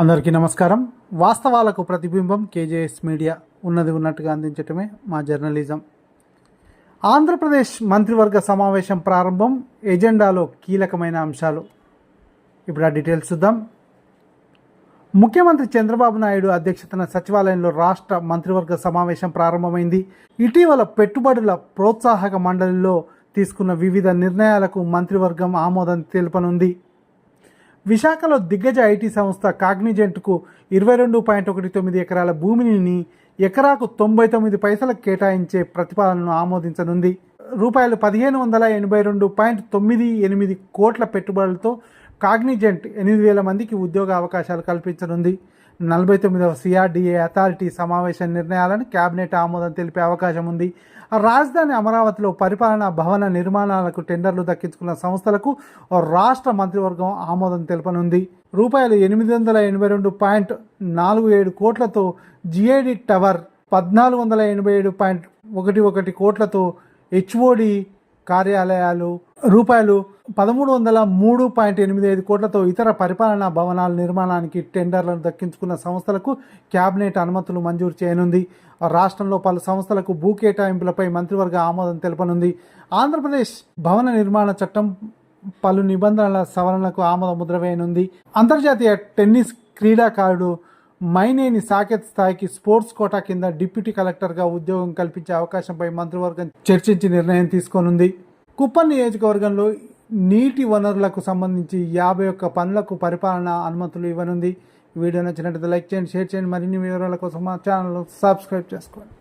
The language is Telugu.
అందరికీ నమస్కారం. వాస్తవాలకు ప్రతిబింబం కేజేఎస్ మీడియా ఉన్నది ఉన్నట్టుగా అందించటమే మా జర్నలిజం. ఆంధ్రప్రదేశ్ మంత్రివర్గ సమావేశం ప్రారంభం ఎజెండాలో కీలకమైన అంశాలు. ఇప్పుడు ఆ డీటెయిల్స్ చూద్దాం. ముఖ్యమంత్రి చంద్రబాబు నాయుడు అధ్యక్షతన సచివాలయంలో రాష్ట్ర మంత్రివర్గ సమావేశం ప్రారంభమైంది. ఇటీవల పెట్టుబడుల ప్రోత్సాహక మండలిలో తీసుకున్న వివిధ నిర్ణయాలకు మంత్రివర్గం ఆమోదం తెలుపనుంది. విశాఖలో దిగ్గజ ఐటీ సంస్థ కాగ్నిజెంట్కు ఇరవై రెండు పాయింట్ ఒకటి తొమ్మిది ఎకరాల భూమిని ఎకరాకు తొంభై తొమ్మిది పైసలకు కేటాయించే ప్రతిపాదనను ఆమోదించనుంది. రూపాయలు పదిహేను వందల ఎనభై రెండు పాయింట్ తొమ్మిది ఎనిమిది కోట్ల పెట్టుబడులతో కాగ్నిజెంట్ ఎనిమిది వేల మందికి ఉద్యోగ అవకాశాలు కల్పించనుంది. నలభై తొమ్మిదవ సిఆర్డీఏ అథారిటీ సమావేశ నిర్ణయాలను కేబినెట్ ఆమోదం తెలిపే అవకాశం ఉంది. రాజధాని అమరావతిలో పరిపాలనా భవన నిర్మాణాలకు టెండర్లు దక్కించుకున్న సంస్థలకు రాష్ట్ర మంత్రివర్గం ఆమోదం తెలపనుంది. రూపాయలు ఎనిమిది వందల ఎనభై రెండు పాయింట్ నాలుగు ఏడు కోట్లతో జిఐడి టవర్ పద్నాలుగు వందల ఎనభై ఏడు పాయింట్ ఒకటి ఒకటి కోట్లతో హెచ్ఓడి కార్యాలయాలు రూపాయలు పదమూడు వందల మూడు పాయింట్ ఎనిమిది ఐదు కోట్లతో ఇతర పరిపాలనా భవనాల నిర్మాణానికి టెండర్లను దక్కించుకున్న సంస్థలకు కేబినెట్ అనుమతులు మంజూరు చేయనుంది. రాష్ట్రంలో పలు సంస్థలకు భూ కేటాయింపులపై మంత్రివర్గ ఆమోదం తెలపనుంది. ఆంధ్రప్రదేశ్ భవన నిర్మాణ చట్టం పలు నిబంధనల సవరణలకు ఆమోద ముద్ర వేయనుంది అంతర్జాతీయ టెన్నిస్ క్రీడాకారుడు మైనేని సాకేత్ స్థాయికి స్పోర్ట్స్ కోటా కింద డిప్యూటీ కలెక్టర్గా ఉద్యోగం కల్పించే అవకాశంపై మంత్రివర్గం చర్చించి నిర్ణయం తీసుకోనుంది. కుప్పం నియోజకవర్గంలో నీటి వనరులకు సంబంధించి యాభై ఒక్క పనులకు పరిపాలన అనుమతులు ఇవ్వనుంది. వీడియో నచ్చినట్లయితే లైక్ చేయండి షేర్ చేయండి. మరిన్ని వివరాల కోసం మా ఛానల్ సబ్స్క్రైబ్ చేసుకోండి.